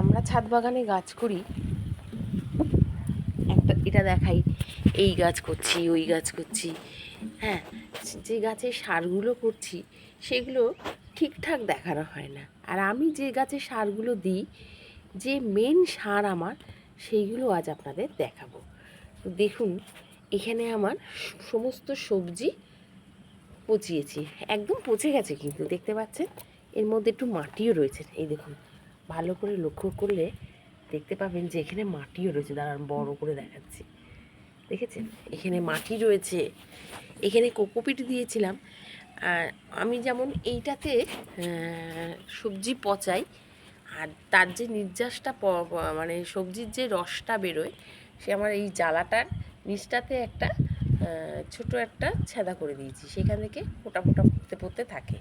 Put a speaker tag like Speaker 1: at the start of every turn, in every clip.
Speaker 1: আমরা ছাদ বাগানে গাছ করি, একটা এটা দেখাই, এই গাছ করছি, ওই গাছ করছি হ্যাঁ যে গাছের সারগুলো করছি, সেগুলো ঠিকঠাক দেখানো হয় না। আর আমি যে গাছে সারগুলো দিই, যে মেন সার আমার, সেইগুলো আজ আপনাদের দেখাবো। তো দেখুন, এখানে আমার সমস্ত সবজি পচিয়েছি। একদম পচে গেছে কিন্তু, দেখতে পাচ্ছেন? এর মধ্যে একটু মাটিও রয়েছে। এই দেখুন ভালো করে লক্ষ্য করলে দেখতে পাবেন যে এখানে মাটিও রয়েছে। দাঁড়ান, বড় করে দেখাচ্ছি। দেখেছেন? এখানে মাটি রয়েছে। এখানে কোকোপিট দিয়েছিলাম। আর আমি যেমন এইটাতে সবজি পচাই, আর তার যে নির্যাসটা মানে সবজির যে রসটা বেরোয়, সে আমার এই জ্বালাটার নিচটাতে একটা ছোট একটা ছেদা করে দিয়েছি। সেখান থেকে ফোটা ফোটা পড়তে পড়তে থাকে।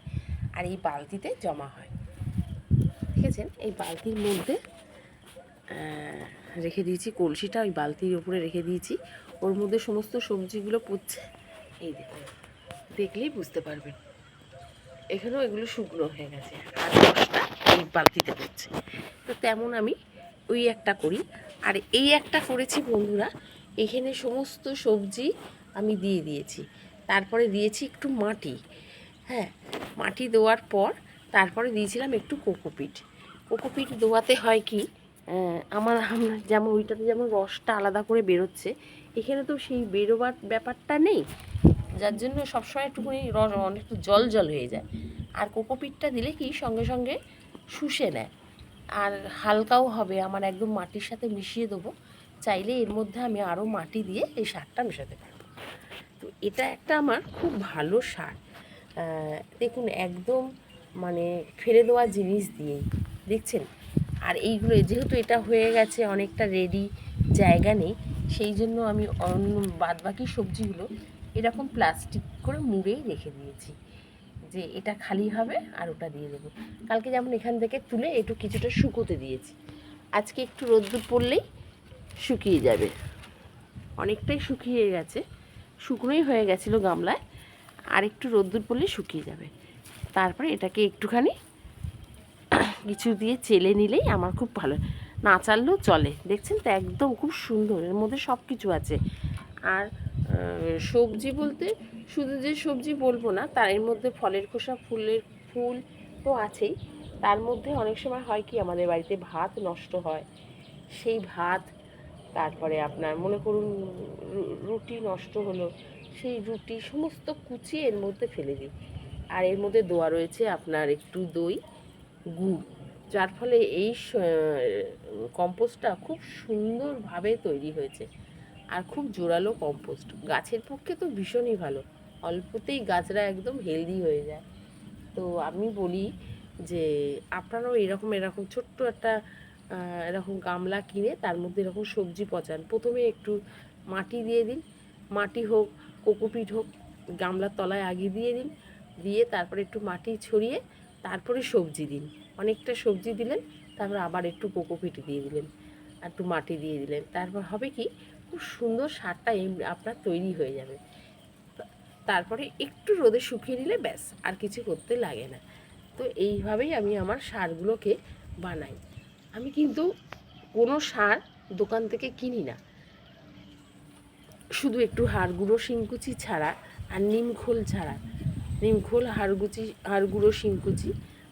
Speaker 1: আর এই বালতিতে জমা হয়। দেখেছেন এই বালতির মধ্যে রেখে দিয়েছি কলসিটা, ওই বালতির ওপরে রেখে দিয়েছি। ওর মধ্যে সমস্ত সবজিগুলো পুচ্ছে এই দেখুন, দেখলেই বুঝতে পারবেন। এখানেও এগুলো শুকনো হয়ে গেছে। আর রসটা এই বালতিতে পড়ছে। তো তেমন আমি ওই একটা করি। আর এই একটা করেছি বন্ধুরা, এখানে সমস্ত সবজি আমি দিয়ে দিয়েছি। তারপরে দিয়েছি একটু মাটি। হ্যাঁ মাটি দেওয়ার পর তারপরে দিয়েছিলাম একটু কোকোপিট। কোকোপিট দেওয়াতে হয় কি আমার যেমন ওইটাতে যেমন রসটা আলাদা করে বেরোচ্ছে, এখানে তো সেই বেরোবার ব্যাপারটা নেই। যার জন্য সবসময় একটুখানি রস অনেকটু জল জল হয়ে যায়। আর কোকোপিটটা দিলে কি সঙ্গে সঙ্গে শুষে নেয়। আর হালকাও হবে, আমার একদম মাটির সাথে মিশিয়ে দেবো। চাইলে এর মধ্যে আমি আরও মাটি দিয়ে এই সারটা মেশাতে পারব। তো এটা একটা আমার খুব ভালো সার। দেখুন, একদম মানে ফেলে দেওয়া জিনিস দিয়েই। দেখছেন? আর এইগুলো যেহেতু এটা হয়ে গেছে, অনেকটা রেডি জায়গা নেই, সেই জন্য আমি অন্য বাদবাকি সবজিগুলো এরকম প্লাস্টিক করে মুড়েই রেখে দিয়েছি। যে এটা খালি হবে আর ওটা দিয়ে দেবো। কালকে যেমন এখান থেকে তুলে একটু কিছুটা শুকোতে দিয়েছি। আজকে একটু রোদ্দুর পড়লেই শুকিয়ে যাবে। অনেকটাই শুকিয়ে গেছে। শুকনোই হয়ে গেছিল গামলায়। আর একটু রোদ্দুর পড়লে শুকিয়ে যাবে। তারপরে এটাকে একটুখানি কিছু দিয়ে চেলে নিলেই আমার খুব ভালো। না চাললেও চলে। দেখছেন তো একদম খুব সুন্দর, এর মধ্যে সব কিছু আছে। আর সবজি বলতে শুধু যে সবজি বলব না, তার এর মধ্যে ফলের খোসা, ফুলের ফুল তো আছেই। তার মধ্যে অনেক সময় হয় কি, আমাদের বাড়িতে ভাত নষ্ট হয়। সেই ভাত, তারপরে আপনার মনে করুন রুটি নষ্ট হলো, সেই রুটি সমস্ত কুচি এর মধ্যে ফেলে দিই। আর এর মধ্যে দোয়া রয়েছে আপনার একটু দই, গুড়। যার ফলে এই কম্পোস্টটা খুব সুন্দরভাবে তৈরি হয়েছে। আর খুব জোরালো কম্পোস্ট। গাছের পক্ষে তো ভীষণই ভালো। অল্পতেই গাছরা একদম হেলদি হয়ে যায়। তো আমি বলি যে, আপনারাও এরকম এরকম ছোট্ট একটা এরকম গামলা কিনে তার মধ্যে এরকম সবজি পচান। প্রথমে একটু মাটি দিয়ে দিন। মাটি হোক, কোকোপিট হোক, গামলার তলায় আগে দিয়ে দিন। দিয়ে তারপরে একটু মাটি ছড়িয়ে তারপরে সবজি দিন। অনেকটা সবজি দিলেন, তারপর আবার একটু কোকোপিট দিয়ে দিলেন আর একটু মাটি দিয়ে দিলেন। তারপর হবে কি, খুব সুন্দর সারটা আপনার তৈরি হয়ে যাবে। তারপরে একটু রোদে শুকিয়ে নিলে ব্যাস, আর কিছু করতে লাগে না। তো এইভাবেই আমি আমার সারগুলোকে বানাই। আমি কিন্তু কোনো সার দোকান থেকে কিনি না। শুধু একটু হাড় গুঁড়ো শিংকুচি ছাড়া আর নিমখোল ছাড়া। নিমখোল, হাড়গুচি হাড় গুঁড়ো শিংকুচি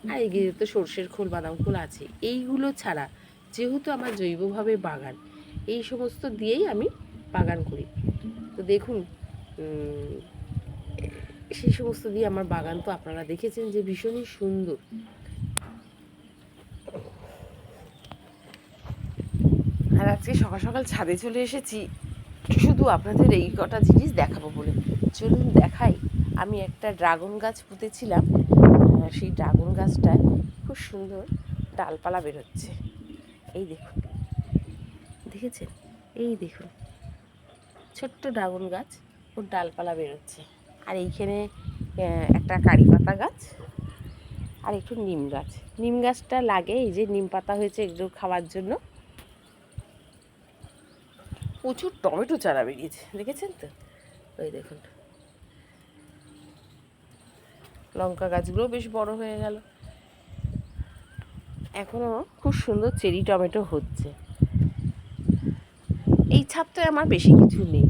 Speaker 1: আর এগিয়ে তো সর্ষের খোল, বাদাম খোল আছে। এইগুলো ছাড়া যেহেতু আমার জৈবভাবে বাগান, এই সমস্ত দিয়েই আমি বাগান করি। তো দেখুন সেই সমস্ত দিয়ে আমার বাগান তো আপনারা দেখেছেন যে ভীষণই সুন্দর। আর আজকে সকাল সকাল ছাদে চলে এসেছি। শুধু আপনাদের এই কটা জিনিস দেখাবো বলে। চলুন দেখাই, আমি একটা ড্রাগন গাছ পুঁতেছিলাম। সেই ড্রাগন গাছটায় খুব সুন্দর ডালপালা বেরোচ্ছে। এই দেখুন, দেখেছেন? এই দেখুন, ছোট্ট ড্রাগন গাছ, ওর ডালপালা বেরোচ্ছে। আর এইখানে একটা কারি পাতা গাছ আর একটু নিম গাছ। নিম গাছটা লাগে, এই যে নিম পাতা হয়েছে এগুলো খাওয়ার জন্য। প্রচুর টমেটো চারা বেরিয়েছে, দেখেছেন তো? ওই দেখুন। লঙ্কা গাছগুলোও বেশ বড় হয়ে গেল। এখনও খুব সুন্দর চেরি টমেটো হচ্ছে। এই ছাদটায় আমার বেশি কিছু নেই।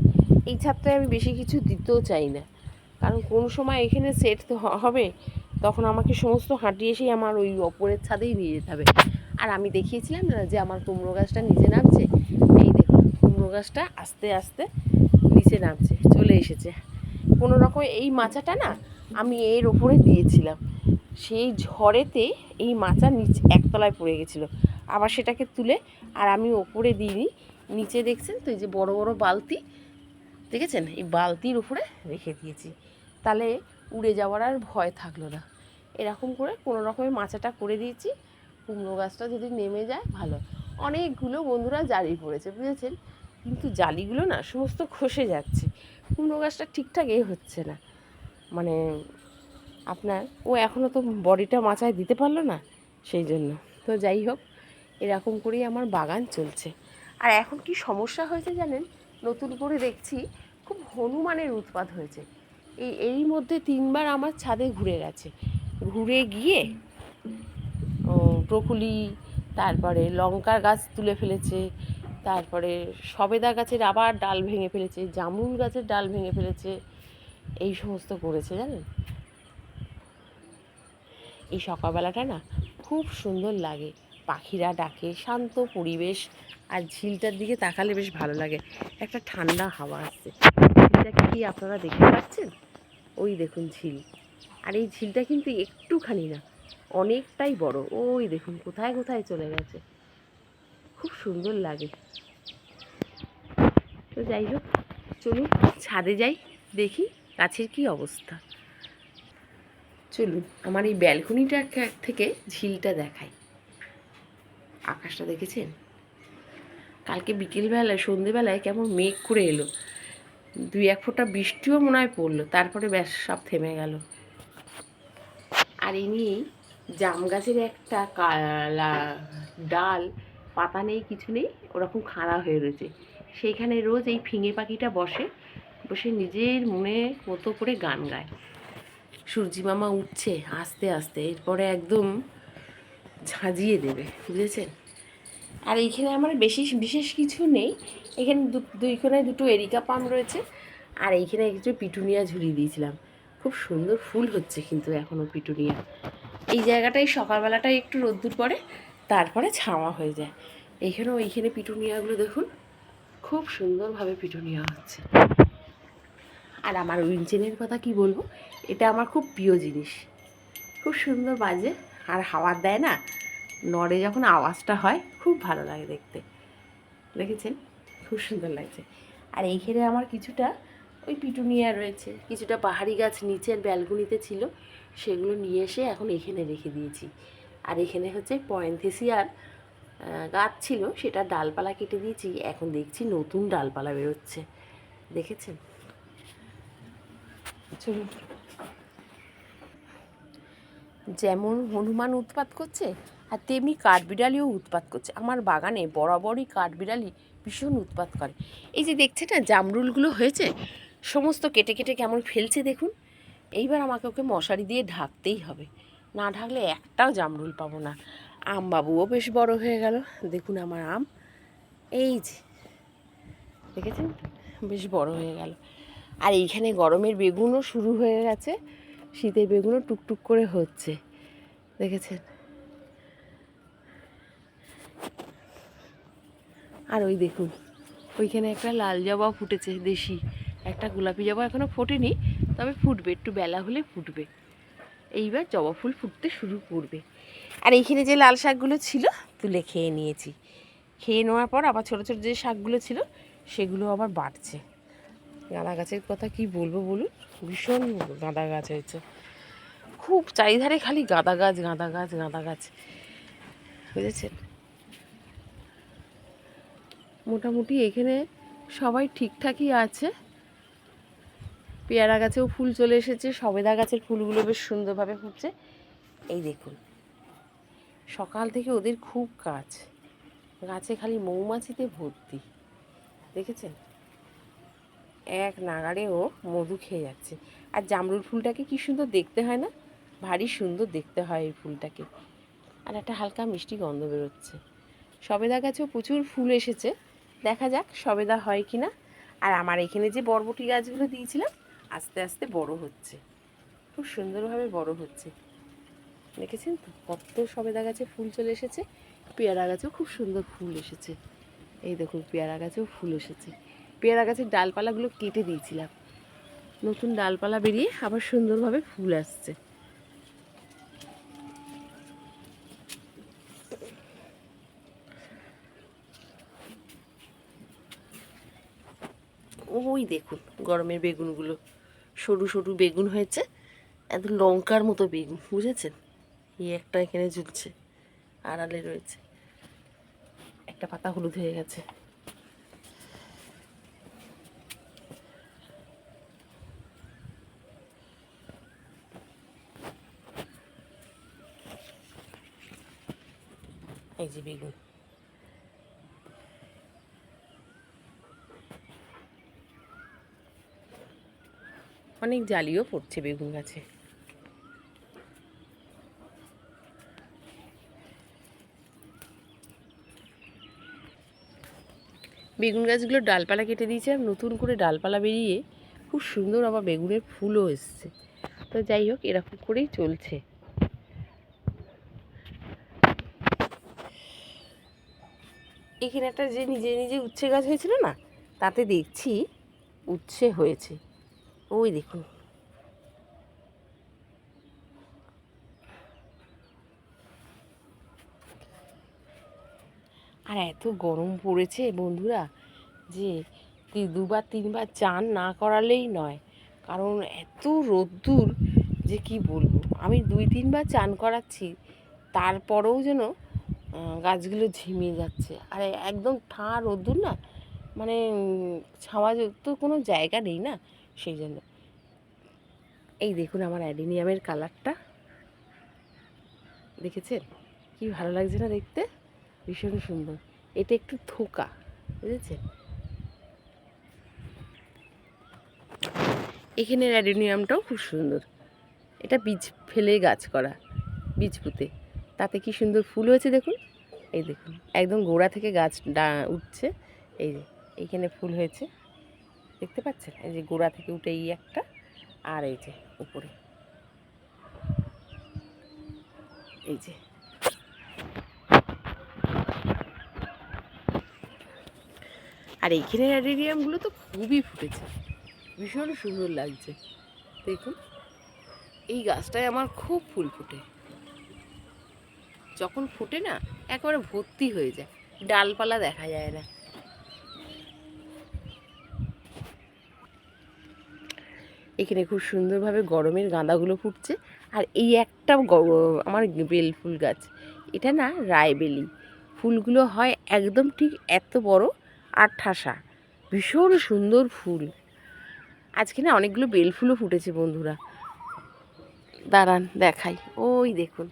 Speaker 1: এই ছাদটায় আমি বেশি কিছু দিতেও চাই না। কারণ কোন সময় এখানে সেট হবে, তখন আমাকে সমস্ত হাঁটি এসেই আমার ওই ওপরের ছাদেই নিয়ে যেতে হবে। আর আমি দেখিয়েছিলাম না যে আমার কুমড়ো গাছটা নিচে নামছে? এই দেখুন, কুমড়ো গাছটা আস্তে আস্তে নিচে নামছে, চলে এসেছে। কোনো রকম এই মাচাটা না আমি এর ওপরে দিয়েছিলাম। সেই ঝড়েতে এই মাচা নিচ একতলায় পড়ে গেছিল। আবার সেটাকে তুলে আর আমি ওপরে দিইনি, নিচে দেখছেন তো এই যে বড় বড় বালতি, দেখেছেন? এই বালতির উপরে রেখে দিয়েছি। তাহলে উড়ে যাওয়ার আর ভয় থাকল না। এরকম করে কোনো রকমের মাচাটা করে দিয়েছি, কুমড়ো গাছটা যদি নেমে যায় ভালো। অনেকগুলো বন্ধুরা জালি পড়েছে, বুঝেছেন? কিন্তু জালিগুলো না সমস্ত খসে যাচ্ছে। কুমড়ো গাছটা ঠিকঠাক এ হচ্ছে না। মানে আপনার ও এখনও তো বডিটা মাচায় দিতে পারল না সেই জন্য। তো যাই হোক এরকম করেই আমার বাগান চলছে। আর এখন কি সমস্যা হয়েছে জানেন? নতুন করে দেখছি খুব হনুমানের উৎপাত হয়েছে। এই এরই মধ্যে তিনবার আমার ছাদে ঘুরে গেছে। ঘুরে গিয়ে ও, ব্রকুলি তারপরে লঙ্কার গাছ তুলে ফেলেছে তারপরে সবেদা গাছের আবার ডাল ভেঙে ফেলেছে জামুন গাছের ডাল ভেঙে ফেলেছে এই সমস্ত করেছে জানেন? এই সকালবেলাটা না খুব সুন্দর লাগে। পাখিরা ডাকে, শান্ত পরিবেশ আর ঝিলটার দিকে তাকালে বেশ ভালো লাগে। একটা ঠান্ডা হাওয়া আসছে। ঝিলটা কি আপনারা দেখতে পাচ্ছেন? ওই দেখুন ঝিল। আর এই ঝিলটা কিন্তু একটুখানি না, অনেকটাই বড়। ওই দেখুন কোথায় কোথায় চলে গেছে। খুব সুন্দর লাগে। তো যাই হোক, চলুন ছাদে যাই, দেখি গাছের কি অবস্থা? চলুন, আমার এই ব্যালকনিটা থেকে ঝিলটা দেখাই। আকাশটা দেখেছেন? কালকে বিকেলবেলায়, সন্ধেবেলায় কেমন মেঘ করে এলো। দুই এক ফোঁটা বৃষ্টিও মনে হয় পড়ল, তারপরে ব্যাস সব থেমে গেল। আর ইনি জাম গাছের একটা কালা ডাল, পাতা নেই, কিছু নেই, ওরকম খাড়া হয়ে রয়েছে। সেইখানে রোজ এই ফিঙে পাখিটা বসে বসে নিজের মনে মতো করে গান গায়। সূর্যি মামা উঠছে আস্তে আস্তে, এরপরে একদম ঝাঁঝিয়ে দেবে, বুঝেছেন? আর এইখানে আমার বেশি বিশেষ কিছু নেই, এখানে দুই কোনায় দুটো এরিকা পাম রয়েছে, আর এইখানে কিছু পিটুনিয়া ঝুলিয়ে দিয়েছিলাম। খুব সুন্দর ফুল হচ্ছে কিন্তু এখনও পিটুনিয়া। এই জায়গাটায় সকালবেলাটাই একটু রোদ্দুর পড়ে, তারপরে ছাওয়া হয়ে যায়। এইখানেও এইখানে পিটুনিয়াগুলো দেখুন, খুব সুন্দরভাবে পিটুনিয়া হচ্ছে। আর আমার উইনচেনের কথা কি বলব? এটা আমার খুব প্রিয় জিনিস। খুব সুন্দর বাজে, আর হাওয়া দেয় না? নড়ে যখন আওয়াজটা হয়, খুব ভালো লাগে দেখতে। দেখেছেন? খুব সুন্দর লাগছে। আর এইখানে আমার কিছুটা ওই পিটুনিয়া রয়েছে, কিছুটা পাহাড়ি গাছ নিচের ব্যালকনিতে ছিল, সেগুলো নিয়ে এসে এখন এখানে রেখে দিয়েছি। আর এখানে হচ্ছে পয়েন্থেসিয়ার গাছ ছিল, সেটা ডালপালা কেটে দিয়েছি, এখন দেখছি নতুন ডালপালা বেরোচ্ছে। দেখেছেন? চলুন। যেমন হনুমান উৎপাত করছে, আর তেমনি কাঠবিড়ালিও উৎপাত করছে। আমার বাগানে বরাবরই কাঠবিড়ালি ভীষণ উৎপাত করে। এই যে দেখছে না, জামরুলগুলো হয়েছে, সমস্ত কেটে কেটে কেমন ফেলছে দেখুন। এইবার আমাকে ওকে মশারি দিয়ে ঢাকতেই হবে। না ঢাকলে একটাও জামরুল পাবো না। আম বাবুও বেশ বড় হয়ে গেল। দেখুন আমার আম। এই যে, দেখেছেন? বেশ বড় হয়ে গেল। আর এইখানে গরমের বেগুনও শুরু হয়ে গেছে। শীতের বেগুনও টুকটুক করে হচ্ছে। দেখেছেন? আর ওই দেখুন, ওইখানে একটা লাল জবা ফুটেছে দেশি। একটা গোলাপি জবা এখনও ফোটেনি, তবে ফুটবে, একটু বেলা হলে ফুটবে। এইবার জবা ফুল ফুটতে শুরু করবে। আর এইখানে যে লাল শাকগুলো ছিল, তুলে খেয়ে নিয়েছি। খেয়ে নেওয়ার পর আবার ছোটো ছোটো যে শাকগুলো ছিল, সেগুলো আবার বাড়ছে। গাঁদা গাছের কথা কি বলব বলুন? ভীষণ গাঁদা গাছ হয়েছে। খুব চারিধারে খালি গাঁদা গাছ গাঁদা গাছ গাঁদা গাছ বুঝেছেন? মোটামুটি এখানে সবাই ঠিকঠাকই আছে। পেয়ারা গাছেও ফুল চলে এসেছে। সবেদা গাছের ফুলগুলো বেশ সুন্দরভাবে ফুটছে। এই দেখুন, সকাল থেকে ওদের খুব কাজ। গাছে খালি মৌমাছিতে ভর্তি। দেখেছেন? এক নাগাড়ে ও মধু খেয়ে যাচ্ছে। আর জামরুল ফুলটাকে কি সুন্দর দেখতে হয় না? ভারী সুন্দর দেখতে হয় এই ফুলটাকে। আর একটা হালকা মিষ্টি গন্ধ বেরোচ্ছে। সবেদা গাছেও প্রচুর ফুল এসেছে। দেখা যাক সবেদা হয় কি না আর আমার এখানে যে বরবটি গাছগুলো দিয়েছিলাম, আস্তে আস্তে বড় হচ্ছে। খুব সুন্দরভাবে বড় হচ্ছে। দেখেছেন তো? কত সবেদা গাছে ফুল চলে এসেছে। পেয়ারা গাছেও খুব সুন্দর ফুল এসেছে। এই দেখুন, পেয়ারা গাছেও ফুল এসেছে। পেয়ারা গাছের ডালপালাগুলো কেটে দিয়েছিলাম। নতুন ডালপালা বেরিয়ে আবার সুন্দরভাবে ফুল আসছে। ওই দেখুন, গরমের বেগুনগুলো। সরু সরু বেগুন হয়েছে একদম লঙ্কার মতো বেগুন, বুঝেছেন? এই একটা এখানে ঝুলছে, আড়ালে রয়েছে। একটা পাতা হলুদ হয়ে গেছে। যে বেগুন। অনেক জালিও পড়ছে বেগুন গাছে। বেগুন গাছগুলোর ডালপালা কেটে দিয়েছে আর নতুন করে ডালপালা বেরিয়ে খুব সুন্দর আবার বেগুনের ফুলও এসছে। তো যাই হোক, এরকম করেই চলছে। এখানে একটা যে নিজে নিজে উচ্ছে গাছ হয়েছিল না, তাতে দেখছি উচ্ছে হয়েছে। ওই দেখুন। আর এত গরম পড়েছে বন্ধুরা, যে দুবার তিনবার চান না করালেই নয়। কারণ এত রোদ্দুর, যে কি বলব? আমি দুই তিনবার চান করাচ্ছি, তারপরেও যেন গাছগুলো ঝিমিয়ে যাচ্ছে। আর, একদম ঠাঁ রোদ্দুর না? মানে ছাওয়া তো কোনো জায়গা নেই না? সেই জন্য। এই দেখুন আমার অ্যাডিনিয়ামের কালারটা। দেখেছেন? কি ভালো লাগছে না দেখতে? ভীষণ সুন্দর। এটা একটু থোকা, বুঝেছেন? এখানের অ্যাডিনিয়ামটাও খুব সুন্দর। এটা বীজ ফেলে গাছ করা, বীজ পুঁতে। তাতে কি সুন্দর ফুল হয়েছে দেখুন? এই দেখুন, একদম গোড়া থেকে গাছ উঠছে। এই যে, এইখানে ফুল হয়েছে। দেখতে পাচ্ছেন? এই যে গোড়া থেকে উঠে এই একটা, আর এই যে উপরে। এই যে। আর এইখানে অ্যাডেরিয়ামগুলো তো খুবই ফুটেছে। ভীষণ সুন্দর লাগছে। দেখুন, এই গাছটায় আমার খুব ফুল ফোটে। যখন ফোটে না, একেবারে ভর্তি হয়ে যায়। ডালপালা দেখা যায় না। এখানে খুব সুন্দরভাবে গরমের গাঁদাগুলো ফুটছে। আর এই একটা আমার বেল ফুল গাছ, এটা না রায়বেলি। ফুলগুলো হয় একদম ঠিক এত বড় আর ঠাসা। ভীষণ সুন্দর ফুল। আজকে না অনেকগুলো বেল ফুলও ফুটেছে বন্ধুরা। দাঁড়ান, দেখাই। ওই দেখুন,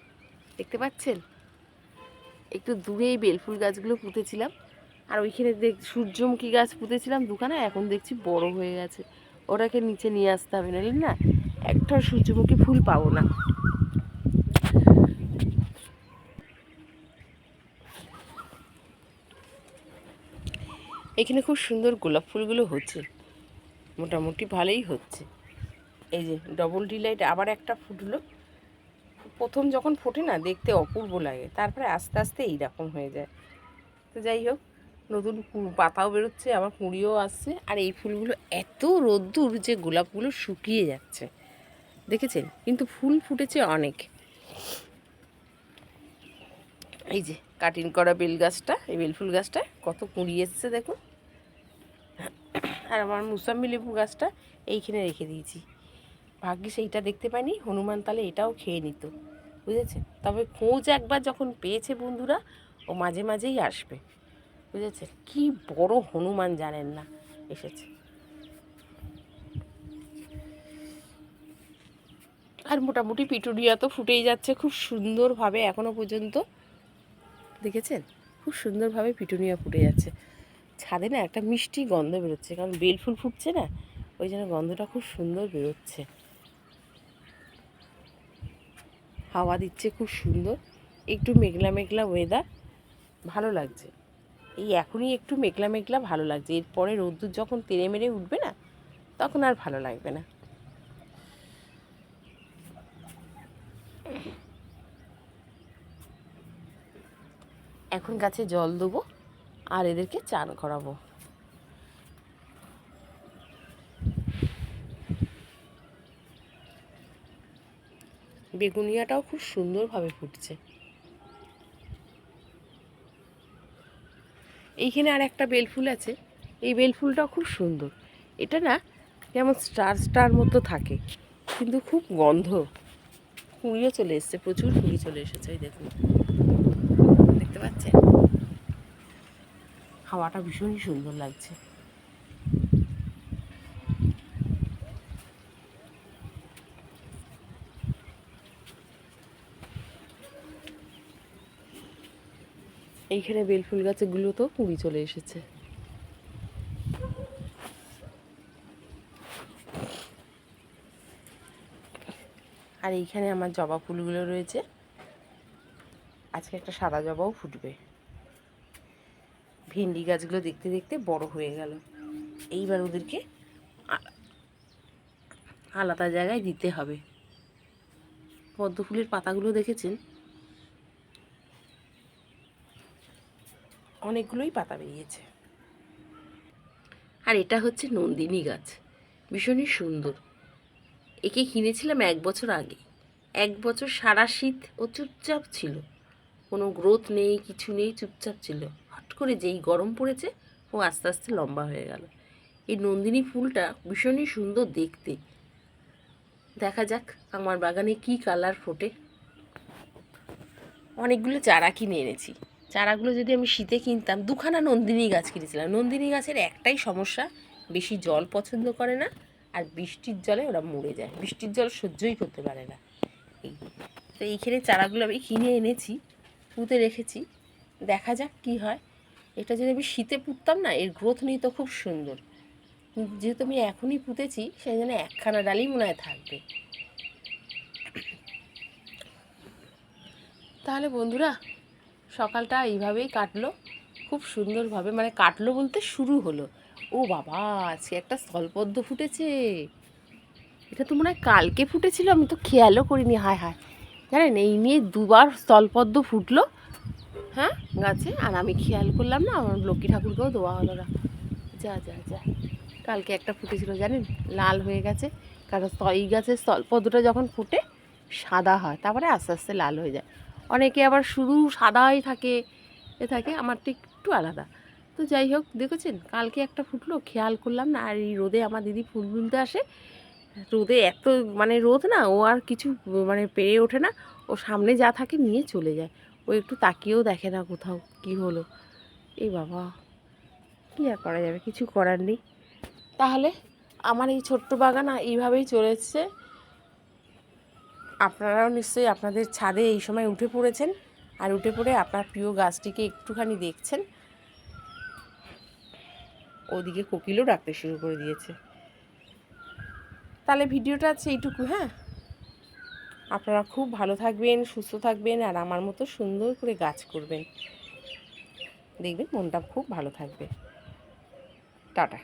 Speaker 1: দেখতে পাচ্ছেন? একটু দূরেই বেলফুল গাছগুলো পুঁতেছিলাম। আর ওইখানে দেখ, সূর্যমুখী গাছ পুঁতেছিলাম দুখানা, এখন দেখছি বড় হয়ে গেছে। ওটাকে নিচে নিয়ে আসতে হবে, নাহলে না একটা সূর্যমুখী ফুল পাবো না। এখানে খুব সুন্দর গোলাপ ফুলগুলো হচ্ছে। মোটামুটি ভালোই হচ্ছে। এই যে ডবল ডিলাইট আবার একটা ফুটলো। প্রথম যখন ফোটে না, দেখতে অপূর্ব লাগে। তারপরে আস্তে আস্তে এইরকম হয়ে যায়। তো যাই হোক, নতুন পাতাও বেরোচ্ছে, আবার কুঁড়িও আসছে। আর এই ফুলগুলো এত রোদ্দুর যে গোলাপগুলো শুকিয়ে যাচ্ছে। দেখেছেন? কিন্তু ফুল ফুটেছে অনেক। এই যে কাটিং করা বেল গাছটা, এই বেলফুল গাছটা, কত কুঁড়ি এসছে দেখুন। আর আমার মুসাম্বি লেবু গাছটা এইখানে রেখে দিয়েছি। ভাগ্যিস এইটা দেখতে পাইনি হনুমান তালে এটাও খেয়ে নিত বুঝেছেন তবে খোঁজ একবার যখন পেয়েছে বন্ধুরা, ও মাঝে মাঝেই আসবে বুঝেছেন কি বড় হনুমান জানেন না, এসেছে। আর মোটামুটি পিটুনিয়া তো ফুটেই যাচ্ছে খুব সুন্দরভাবে এখনও পর্যন্ত, দেখেছেন? খুব সুন্দরভাবে পিটুনিয়া ফুটে যাচ্ছে। ছাদে না একটা মিষ্টি গন্ধ বেরোচ্ছে, কারণ বেল ফুল ফুটছে না, ওই জন্য গন্ধটা খুব সুন্দর বেরোচ্ছে। হাওয়া দিচ্ছে খুব সুন্দর। একটু মেঘলা মেঘলা ওয়েদার ভালো লাগছে। এই এখনই একটু মেঘলা মেঘলা ভালো লাগছে। এরপরে রোদ্দুর যখন তেড়ে মেরে উঠবে না, তখন আর ভালো লাগবে না। এখন গাছে জল দেবো আর এদেরকে চান করাবো। বেগুনিয়াটাও খুব সুন্দরভাবে ফুটছে। এইখানে আর একটা বেলফুল আছে। এই বেলফুলটাও খুব সুন্দর। এটা না যেমন স্টার স্টার মতো থাকে, কিন্তু খুব গন্ধ। কুড়িও চলে এসছে, প্রচুর কুড়ি চলে এসেছে ওই দেখুন। দেখতে পাচ্ছেন? হাওয়াটা ভীষণই সুন্দর লাগছে। এইখানে বেলফুল তো কুড়ি চলে এসেছে। আর এইখানে আমার জবা ফুলগুলো রয়েছে। আজকে একটা সাদা জবাও ফুটবে। ভেন্ডি গাছগুলো দেখতে দেখতে বড় হয়ে গেল। এইবার ওদেরকে আলাদা জায়গায় দিতে হবে। পদ্ম ফুলের পাতাগুলো দেখেছেন? অনেকগুলোই পাতা বেরিয়েছে। আর এটা হচ্ছে নন্দিনী গাছ। ভীষণই সুন্দর। একে কিনেছিলাম এক বছর আগে। এক বছর সারা শীত ও চুপচাপ ছিল। কোনো গ্রোথ নেই, কিছু নেই, চুপচাপ ছিল। হট করে যেই গরম পড়েছে, ও আস্তে আস্তে লম্বা হয়ে গেল। এই নন্দিনী ফুলটা ভীষণই সুন্দর দেখতে। দেখা যাক আমার বাগানে কি কালার ফোটে। অনেকগুলো চারা কিনে এনেছি। চারাগুলো যদি আমি শীতে কিনতাম, দুখানা নন্দিনী গাছ কিনেছিলাম। নন্দিনী গাছের একটাই সমস্যা, বেশি জল পছন্দ করে না, আর বৃষ্টির জলে ওরা মরে যায়। বৃষ্টির জল সহ্যই করতে পারে না। এই তো এইখানে চারাগুলো আমি কিনে এনেছি, পুঁতে রেখেছি। দেখা যাক কি হয়। এটা যদি আমি শীতে পুঁততাম না, এর গ্রোথ নিয়ে তো খুব সুন্দর। যেহেতু আমি এখনই পুঁতেছি, সেই জন্য একখানা ডালই মনে হয় থাকবে। তাহলে বন্ধুরা সকালটা এইভাবেই কাটলো। খুব সুন্দরভাবে মানে কাটলো বলতে শুরু হলো। ও বাবা, আজকে একটা স্থলপদ্ম ফুটেছে। এটা তো মনে হয় কালকে ফুটেছিল, আমি তো খেয়ালও করিনি, হায় হায়। জানেন, এই নিয়ে দুবার স্থলপদ্ম ফুটলো হ্যাঁ গাছে। আর আমি খেয়াল করলাম না, আমার লক্ষ্মী ঠাকুরকেও দেওয়া হলো না। যা যা যা। কালকে একটা ফুটেছিল, জানেন, লাল হয়ে গেছে। কারণ এই গাছের স্থলপদ্মটা যখন ফুটে, সাদা হয়, তারপরে আস্তে আস্তে লাল হয়ে যায়। অনেকে আবার শুধু সাদাই থাকে, এ থাকে, আমারটা একটু আলাদা। তো যাই হোক, দেখেছেন? কালকে একটা ফুটলো, খেয়াল করলাম না, আর এই রোদে আমার দিদি ফুল তুলতে আসে। রোদে এত মানে রোদ না, ও আর কিছু মানে পেরে ওঠে না। ও সামনে যা থাকে নিয়ে চলে যায়। ও একটু তাকিয়েও দেখে না কোথাও কি হলো। এই বাবা, কী আর করা যাবে? কিছু করার নেই। তাহলে, আমার এই ছোট্ট বাগান এইভাবেই চলেছে আপনারাও নিশ্চয়ই আপনাদের ছাদে এই সময় উঠে পড়েছেন আর উঠে পড়ে আপনার প্রিয় গাছটিকে একটুখানি দেখছেন। ওদিকে কোকিলও ডাকতে শুরু করে দিয়েছে। তাহলে ভিডিওটা আছে এইটুকু হ্যাঁ? আপনারা খুব ভালো থাকবেন, সুস্থ থাকবেন আর আমার মতো সুন্দর করে গাছ করবেন। দেখবেন মনটা খুব ভালো থাকবে। টাটা।